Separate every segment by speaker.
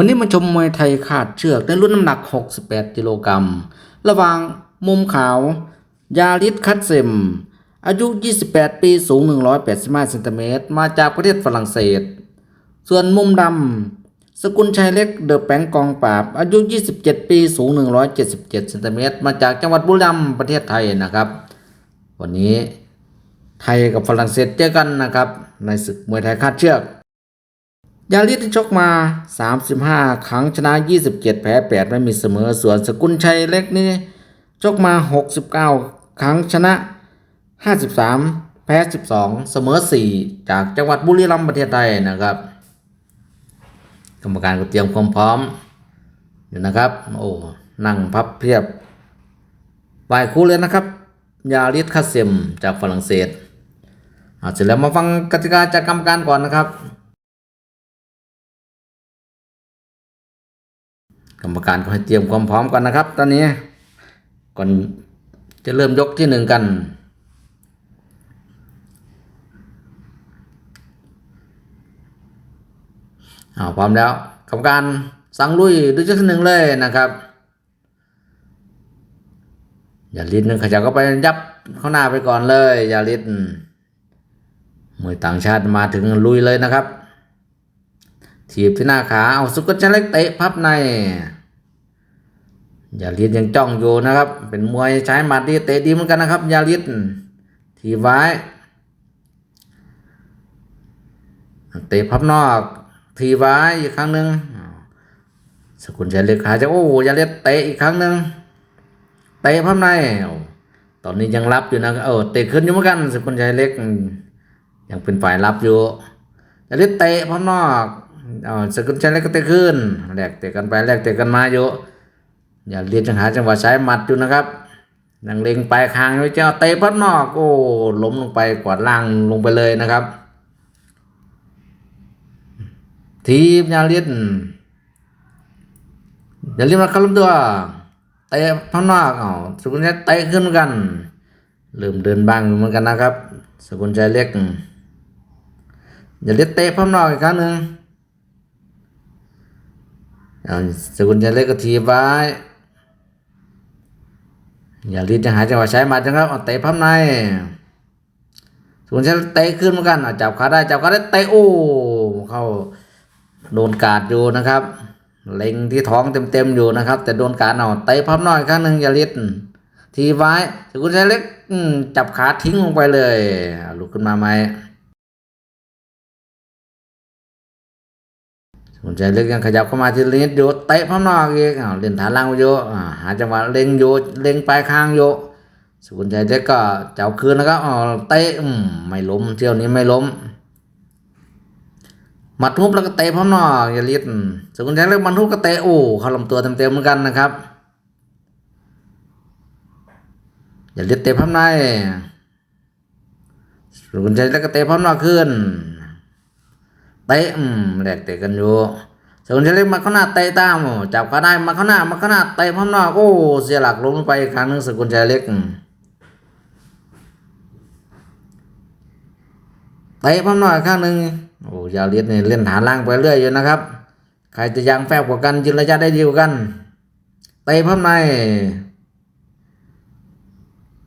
Speaker 1: วันนี้มาชมมวยไทยขาดเชือกในรุ่นน้ำหนัก 68 กิโลกรัม ระหว่างมุมขาวยาริสคัตเซม อายุ 28 ปีสูง 185เซนติเมตรมาจากประเทศฝรั่งเศส ส่วนมุมดำสกุลชัยเล็กเดอะแปงกองปราบ อายุ 27 ปีสูง 177เซนติเมตรมาจากจังหวัดบุรีรัมย์ประเทศไทยนะครับ วันนี้ไทยกับฝรั่งเศสเจอกันนะครับ ในศึกมวยไทยคาดเชือก ยาลิสที่ชกมา 35 ครั้งชนะ 27 แพ้ 8 ไม่มีเสมอ ส่วนสกุลชัยเล็กนี่ชกมา 69 ครั้งชนะ 53 แพ้ 12 เสมอ 4 จากจังหวัดบุรีรัมย์ประเทศไทยนะครับ กรรมการก็เตรียมความพร้อม อยู่นะครับ โอ้นั่งพับเพียบไหวคู่เลยนะครับ ยาลิสคาเซมจากฝรั่งเศสเอาเสร็จแล้วมาฟังกติกาจากกรรมการก่อนนะครับ กรรมการก็ให้เตรียมความพร้อมกันนะครับ ตอนนี้ก่อนจะเริ่มยกที่หนึ่งกัน เอาพร้อมแล้วกรรมการสั่งลุยดูยกที่หนึ่งเลยนะครับอย่าลิ้นนึงขยับก็ไปยับข้างหน้าไปก่อนเลย อย่าลิ้นมวยต่างชาติมาถึงลุยเลยนะครับ ถีบที่หน้าขา เอาสุกชัยเล็กเตะพับในยาลิดยังจ้องอยู่นะครับ เป็นมวยใช้หมัดดีเตะดีเหมือนกันนะครับยาลิดทีบไว้เตะพับนอก ทีบไว้อีกครั้งหนึ่งสกุลชัยเล็กขาจะโอ้ยาเล็ดเตะอีกครั้งหนึ่งเตะพับในตอนนี้ยังรับอยู่นะเออเตะขึ้นอยู่เหมือนกันสกุลชัยเล็กยังเป็นฝ่ายรับอยู่ยาเล็ดเตะพับนอก เอาสกุลชัยเล็กก็เตะขึ้นแลกเตะกันไปแลกเตะกันมาอยู่อย่าเรียนจังหาจังหวะใช้หมัดอยู่นะครับนังเล็งไปลายคางไว้เจ้าเตะพัดนอกโอ้ล้มลงไปกวาดล่างลงไปเลยนะครับ ทีมยาเลียนอย่าเลียนมาเข้าลำตัวเตะพัดนอกอ๋อสกุลชัยเตะขึ้นกันเริ่มเดินบ้างเหมือนกันนะครับ สกุลชัยเล็กอย่าเลียนเตะพัดนอกอีกครั้งหนึ่ง เอาสกุลชัยเล็กก็ทีไว้อย่ารีดจะหาจังหวะใช้มาจังครับเอาเตะพับในสกุลชัยเตะขึ้นเหมือนกันเอาจับขาได้จับขาได้เตะโอ้เข้าโดนกาดอยู่นะครับ เล็งที่ท้องเต็มๆอยู่นะครับ แต่โดนกาดเอาเตะพับน้อยครั้งหนึ่งอย่ารีดทีไว้สกุลชัยเล็กจับขาทิ้งลงไปเลยลุกขึ้นมาไหม สนใจเล็กยังขยับเข้ามาที่ละนิดอยู่เตะพร้อมนอกอีกเล่นฐานล่างอยู่อ่าหาจังหวะเล็งอยู่เล็งปลายคางอยู่สกุลใจเล็กก็เจ้าคืนนะครับเตะอืมไม่ล้มเที่ยวนี้ไม่ล้มมัดทุบแล้วก็เตะพร้อมนอกอย่าลิดสกุลใจเล็กมันทุบก็เตะโอ้เข้าลำตัวเต็มๆเหมือนกันนะครับอย่าลิดเตะพร้อมในสกุลใจเล็กก็เตะพร้อมนอกขึ้น เตะอืมแลกเตะกันอยู่ส่วนเชเล็กมาข้างหน้าเตะตามจับขาได้มาข้างหน้ามาข้างหน้าเตะพร้อมนอกโอ้เสียหลักล้มไปครั้งหนึงสกุลชัยเล็กเตะพร้อมนอกอีกครั้งหนึ่งโอ้ยาวเลียดนี่เล่นฐานล่างไปเรื่อยอยู่นะครับ ใครจะยังแฟบกว่ากันยืนระยะได้ดีกว่ากันเตะพร้อมใน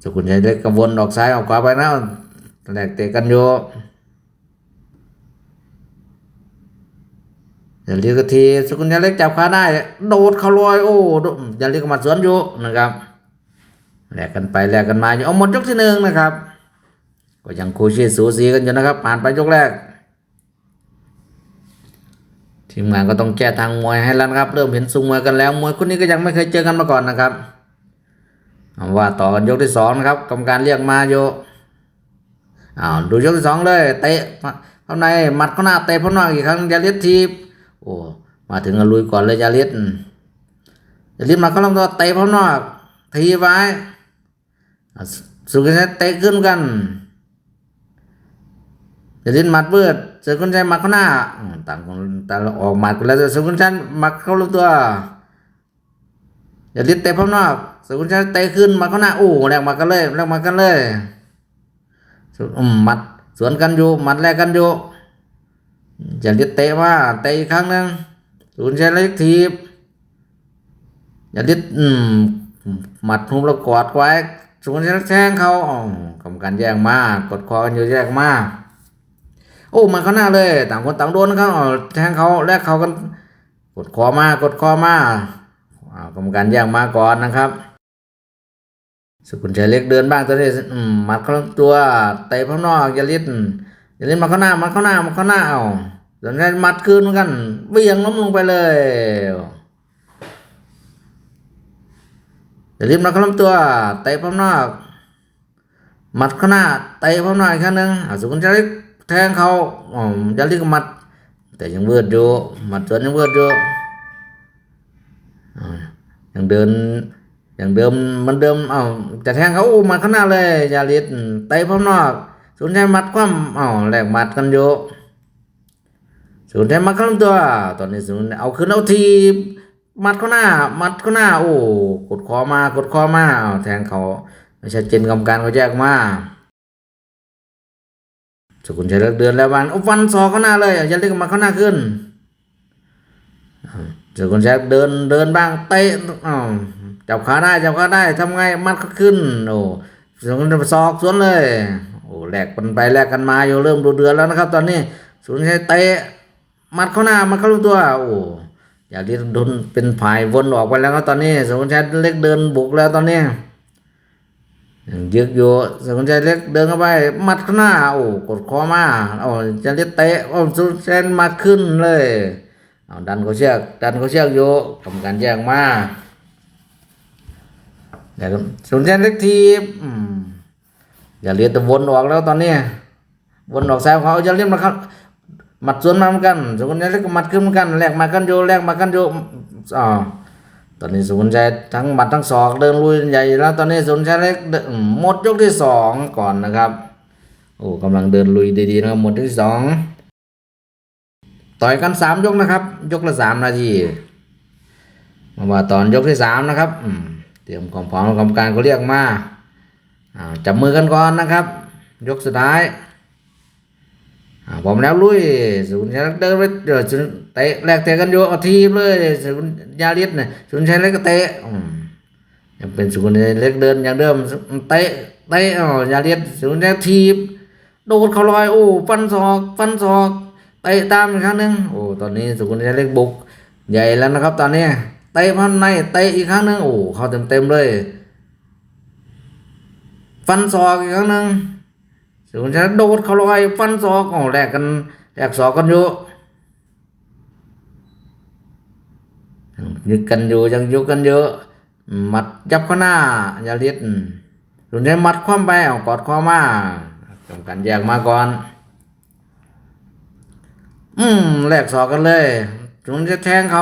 Speaker 1: สกุลชัยเล็กกระวนออกซ้ายออกขวาไปนะแลกเตะกันอยู่ อย่าเรียกกทีสกุลยาเล็กจับขาได้ โดดเขาลอยโอ้อย่าเรียกมาสวนอยู่นะครับแลกกันไปแลกกันมาอยู่เอาหมดยกที่หนึ่งนะครับ ก็ยังคุยชีสูสีกันอยู่นะครับ ผ่านไปยกแรก ทีมงานก็ต้องแก้ทางมวยให้แล้วนะครับ เริ่มเห็นสูงมวยกันแล้วมวยคนนี้ก็ยังไม่เคยเจอกันมาก่อนนะครับว่าต่อกันยกที่สองนะครับกรรมการเรียกมาอยู่อ้าวดูยกที่สองเลยเตะเข้าในหมัดเข้าหน้าเตะเข้าหน้าอีกครั้งยาเลียทีบ โอ้มาถึงก็ลุยก่อนเลยยาลิสยาลิสมาเข้าลำตัวเตะพร้อมนอกทีไว้สุกุลชัยเตะขึ้นกันยาลิสหมัดเบิดสุกุลชัยหมัดเข้าหน้าต่างคนต่างออกหมัดกันแล้วสุกุลชัยหมัดเข้าลำตัวยาลิสเตะพร้อมนอกสุกุลชัยเตะขึ้นหมัดเข้าหน้าโอ้แลกหมากันเลยแลกหมากันเลยอืมหมัดสวนกันอยู่หมัดแลกกันอยู่ อยาเรียกเตะว่าเตะอีกครั้งนึงศูนย์ชัยเล็กทีบอย่าดิดอืมหมัดทุบแล้วกอดไว้ศูนย์ชัยเล็กแทงเขาอ๋อกรรมการแย่งมากกดคอกันอยู่แย่งมากโอ้มันเข้าหน้าเลย ต่างคนต่างโดนนะครับแทงเขาแลกเขากันกดคอมากดคอมาอากรรมการแย่งมาก่อนนะครับสกุลชัยเล็กเดินบ้างตัวนี้หมัดเข้าตัวเตะข้างนอกอยาลิด อย่าลิดมาเข้าหน้ามาเข้าหน้ามาเข้าหน้าเอาสวนชัยหมัดคืนเหมือนกันเบี่ยงล้มลงไปเลยอย่าลิดมาเข้าลำตัวเตะข้างนอกหมัดข้างหน้าเตะข้างนอกอีกครั้งหนึ่งอาสกุลชัยเล็กแทงเขาอ๋ออย่าลิกหมัด แต่ยังเวิร์ดอยู่หมัดสวนยังเวิร์ดอยู่อ่ายังเดินอย่างเดิมมันเดิมเอ้าจะแทงเขาอู้มาข้างหน้าเลยยาลิสเตะพร้อมนอก ศูนย์ใจมัดคว่ำเอ้าแหลกมัดกันอยู่ศูนย์ใจมัดข้าลำตัว ตอนนี้ศูนย์เอาขึ้นเอาทีมัดข้าหน้า มัดข้าหน้า โอ้กดคอมากดคอมาแทงเขาไม่ใช่เจนกรรมการเขาแยกมาสกุลชัยเลิกเดือนแล้ววันเอาฟันศอกเข้าหน้าเลยอย่าเรียกมาข้าหน้าขึ้นเจ้าคนแจ็คเดินเดินบ้างเตะอ้าวจับขาได้จับขาได้ทำไงมัดก็ขึ้นโอ้เจ้าคนจะซอกสวนเลย แลกกันไปแลกกันมาอยู่เริ่มดูเดือดแล้วนะครับ ตอนนี้สุนชัยเตะมัดเข้าหน้ามัดเข้าลูกตัวโอ้อย่าที่โดนเป็นผายวนออกไปแล้วครับตอนนี้สุนชัยเล็กเดินบุกแล้วตอนนี้ยังยึกอยู่สุนชัยเล็กเดินเข้าไปมัดเข้าหน้าโอ้กดคอมาโอ้จะเล็กเตะโอ้สุนชัยมัดขึ้นเลยเอาดันเขาเชือกดันเขาเชือกอยู่กรรมการแย่งมาแต่สุนทรเล็กทีอืม อย่าเรียนแต่วนออกแล้วตอนนี้วนออกแซวเขาจะเรียนมาครับหมัดสวนมาเหมือนกันสุนทรเล็กก็หมัดขึ้นเหมือนกันแลกมากันอยู่แลกมากันอยู่อ๋อตอนนี้สุนทรทั้งหมัดทั้งศอกเดินลุยใหญ่แล้วตอนนี้สุนทรเล็กหมดยกที่สองก่อนนะครับโอ้กำลังเดินลุยดีๆนะครับหมดยกที่สองต่อยกันสามยกนะครับ ยกละสามนาทีมาว่าตอนยกที่สามนะครับเตรียมความพร้อมกรรมการเขาเรียกมา จับมือกันก่อนนะครับ ยกสุดท้ายผมแล้วลุยศูนย์ชัยเดินไปเดี๋ยวศูนเตะแลกเตะกันอยู่เอาทีเลยศูนย์ยาลิสเนี่ยศูนย์ชัยเล็กก็เตะยังเป็นศูนย์ชัยเล็กเดินอย่างเดิมเตะเตะอ๋อยาลิสศูนย์ชัยทีบโดดเขาลอยโอ้ฟันศอกฟันศอกเตะตามอีกครั้งหนึ่งโอ้ตอนนี้สุขุมชัยเล็กบุก ใหญ่แล้วนะครับ ตอนนี้เตะพันในเตะอีกครั้งหนึ่งโอ้เข้าเต็มเต็มเลย ฟันศอกอีกครั้งหนึ่งสุขุมชัยโดดเขาลอยฟันศอกโอ้แลกกันแลกศอกกันอยู่ยึกกันอยู่ยังยึกกันเยอะมัดยับข้าหน้าอย่าเลียดสุขุมชัยมัดคว่ำไปเอากอดคอมาทำการแยกมาก่อน อืมแลกศอกกันเลยจุนจะแทงเขา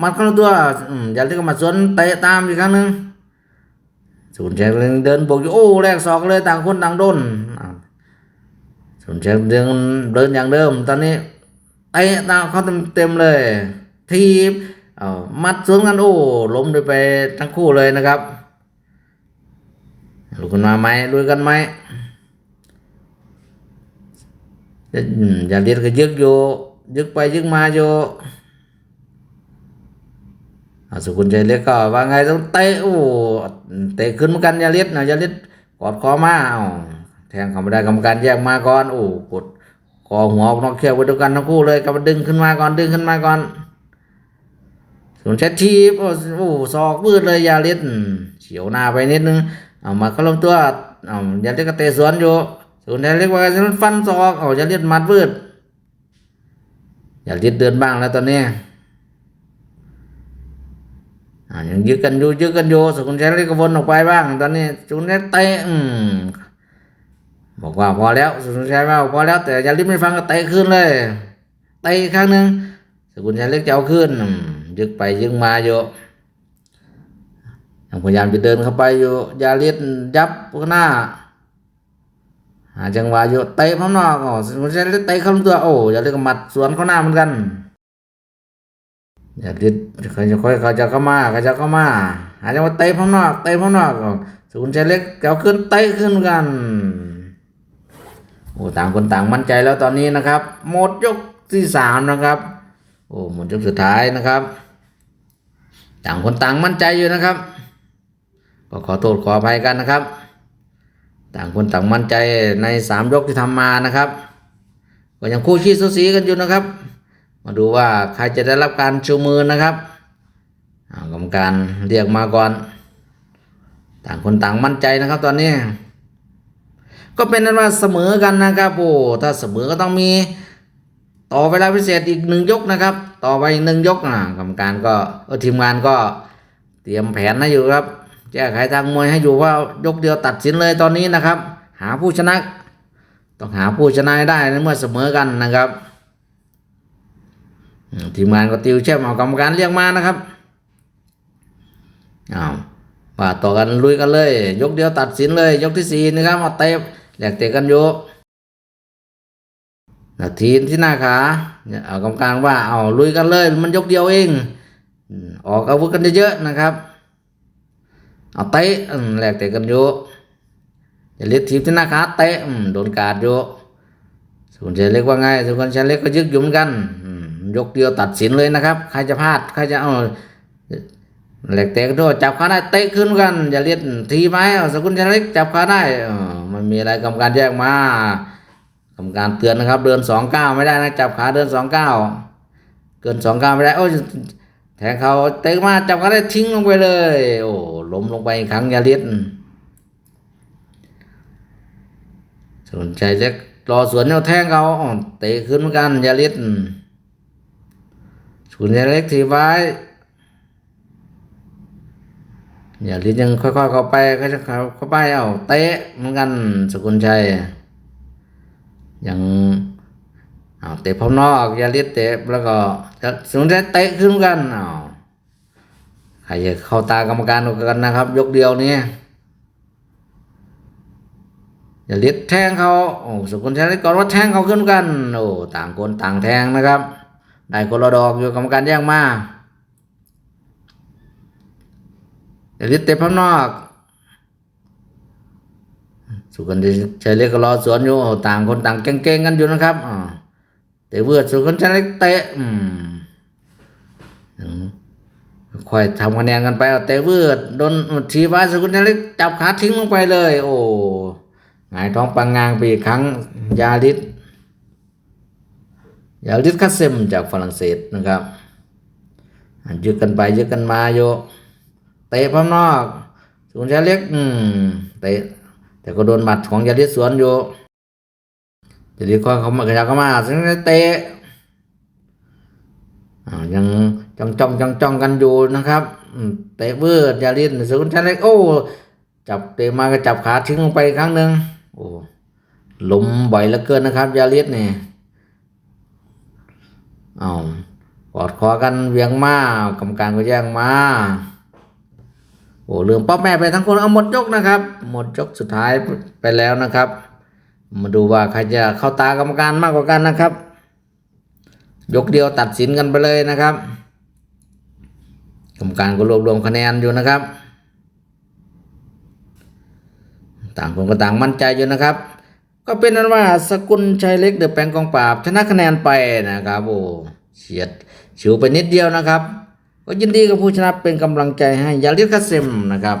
Speaker 1: มันเข้าตัวอืมย่าเรียกมาสวนเตะตามอีกครั้งหนึ่ง ศูนย์แชกเดินบวกอยู่โอ้แลกศอกเลยต่างคนต่างโดนอ่าศูนย์แชกเดินเดินอย่างเดิม ตอนนี้เตะตามเขาเต็มเต็มเลยทีบมัดสวนกันโอ้ล้มด้วยไปทั้งคู่เลยนะครับลุกกันมาไหมลุยกันไหมอย่าเรียนก็ยึกอยู่ยึกไปยึกมาอยู่ สุขุนใจเล็กก็ว่าไงต้องเตะโอ้เตะขึ้นเหมือนกันยาเลียดนะยาเลียดกอดคอมาเอาแทงเขาไม่ได้กรรมการแยกมาก่อนโอ้กดคอหัวออกนอกเขี้ยวไปด้วยกันทั้งคู่เลยก็มาดึงขึ้นมาก่อนดึงขึ้นมาก่อนส่วนเช็ดทีโอ้โอ้ศอกบืดเลยยาเลียดเฉียวหน้าไปนิดนึงเอามาเขาลงตัวเอายาเลียดก็เตะสวนอยู่ส่วนใหญ่เรียกว่าฉันฟันศอกเอายาเลียดมัดวืดยาเลียดเดินบ้างแล้วตอนนี้ ยังยึดกันอยู่ยึดกันอยู่ส่วนใหญ่เรียกวนออกไปบ้าง ตอนนี้ส่วนใหญ่เตะอืมบอกว่าพอแล้วส่วนใหญ่ว่าพอแล้ว แต่ยารีบไม่ฟังก็เตะขึ้นเลยเตะอีกครั้งหนึ่งส่วนใหญ่เรียกจะเอาขึ้นยึกไปยึกมาอยู่ยังพยายามจะเดินเข้าไปอยู่ยาเลียดยับข้างหน้าหาจังหวะอยู่เตะพร้อมนอกอ๋อมันจะเตะเข้าลำตัวโอ้ยาเรียกหมัดสวนเข้าหน้าเหมือนกัน อย่าเรียกเขาจะค่อยเขาจะเข้ามาเขาจะเข้ามาหาจังหวะเตะพร้อมนอกเตะพร้อมนอกสุนชัยเล็กเก่าขึ้นเตะขึ้นกันโอ้ต่างคนต่างมั่นใจแล้วตอนนี้นะครับ หมดยกที่สามนะครับ โอ้หมดยกสุดท้ายนะครับ ต่างคนต่างมั่นใจอยู่นะครับ ก็ขอโทษขออภัยกันนะครับ ต่างคนต่างมั่นใจในสามยกที่ทำมานะครับ ก็ยังคู่ขี้สูสีกันอยู่นะครับ มาดูว่าใครจะได้รับการชูมือนะครับกรรมการเรียกมาก่อน ต่างคนต่างมั่นใจนะครับตอนนี้ ก็เป็นนั้นว่าเสมอกันนะครับโอ้ถ้าเสมอก็ต้องมี ต่อเวลาพิเศษอีกหนึ่งยกนะครับ ต่อไปอีกหนึ่งยกอ่ากรรมการก็ทีมงานก็เตรียมแผนให้อยู่ครับแก้ไขทางมวยให้อยู่ว่ายกเดียวตัดสินเลยตอนนี้นะครับ หาผู้ชนะ ต้องหาผู้ชนะให้ได้ในเมื่อเสมอกันนะครับ ทีมงานก็ติวแช่มเอากรรมการเรียกมานะครับอ้าวว่าต่อกันลุยกันเลย ยกเดียวตัดสินเลย ยกที่สี่นะครับเอาเตะแหลกเตะกันอยู่นาทีที่หน้าขาเอากรรมการว่าเอาลุยกันเลย มันยกเดียวเองออกอาวุธกันเยอะๆนะครับ เอาเตะอืมแลกเตะกันอยู่อย่าเรียกทีมที่หน้าขาเตะโดนการอยู่สุนชัยเล็กว่าไงสุนชัยเล็กก็ยึกยู่เหมือนกัน ยกเดียวตัดสินเลยนะครับ ใครจะพลาดใครจะเอาแหลกเตะกันด้วยจับขาได้เตะขึ้นกันอย่าเรียกทีไหมสกุลชัยเล็กจับขาได้มันมีอะไรกรรมการแยกมากรรมการเตือนนะครับ เดินสองเก้าไม่ได้นะจับขาเดินสองเก้าเกินสองเก้าไม่ได้โอ้ยแทงเขาเตะมาจับขาได้ทิ้งลงไปเลย โอ้ล้มลงไปอีกครั้งยาเลิศสนใจเล็กรอสวนเอาแทงเขาเตะขึ้นเหมือนกันยาลิศส วนยาเล็กทีไว้ยาลิศยังค่อยๆเข้าไปค่อยๆเข้าไปเอาเตะเหมือนกันสกุลชัยยังเอาเตะพร้อมนอกอยาลียดเตะแล้วก็จะสมมติเตะขึ้นกันเอาใครจะเข้าตากรรมการกันนะครับ ยกเดียวนี้อย่าเลียดแทงเขาโอ้สกุลชัยก่อนว่าแทงเขาขึ้นกันโอ้ต่างคนต่างแทงนะครับ ได้คนละดอกอยู่กรรมการแย่งมาอย่าเลียดเตะพร้อมนอก สุกันชัยเล็กก็รอสวนอยู่ต่างคนต่างเก่งๆกันอยู่นะครับอ่าเตะเวือดสุกันชัยเล็กเตะอืมค่อยทำคะแนนกันไปเตะเวือดโดนทีว้าสุกันชัยเล็กจับขาทิ้งลงไปเลย โอ้หงายท้องปังงางไปอีกครั้งยาลิส ยาลิสคัสเซมจากฝรั่งเศสนะครับยึดกันไปยึดกันมาโยเตะพร้อมนอกสุกันชัยเล็กอืมเตะแต่ก็โดนหมัดของยาลิสสวนอยู่ยาลิสก็เขามากระชากเข้ามาซึ่งเตะยังจ้องจ้องจ้องจ้องกันอยู่นะครับเตะเบิดยาลิสสุนชัยเล็กโอ้จับเตะมาก็จับขาทิ้งลงไปครั้งหนึ่งโอ้ล้มบ่อยเหลือเกินนะครับ ยาลิสเนี่ย เอากอดคอกันเวียงมากรรมการก็แย่งมาโอ้ลืมป๊อปแม่ไปทั้งคนเอาหมดยกนะครับ หมดยกสุดท้ายไปแล้วนะครับ มาดูว่าใครจะเข้าตากรรมการมากกว่ากันนะครับ ยกเดียวตัดสินกันไปเลยนะครับ กรรมการก็รวบรวมคะแนนอยู่นะครับ ต่างคนก็ต่างมั่นใจอยู่นะครับ ก็เป็นนั้นว่าสกุลชัยเล็กเดอะแปลงกองปราบ ชนะคะแนนไปนะครับโอ้เฉียดชิวไปนิดเดียวนะครับ ก็ยินดีกับผู้ชนะเป็นกำลังใจให้ยาลิสคาเซมนะครับ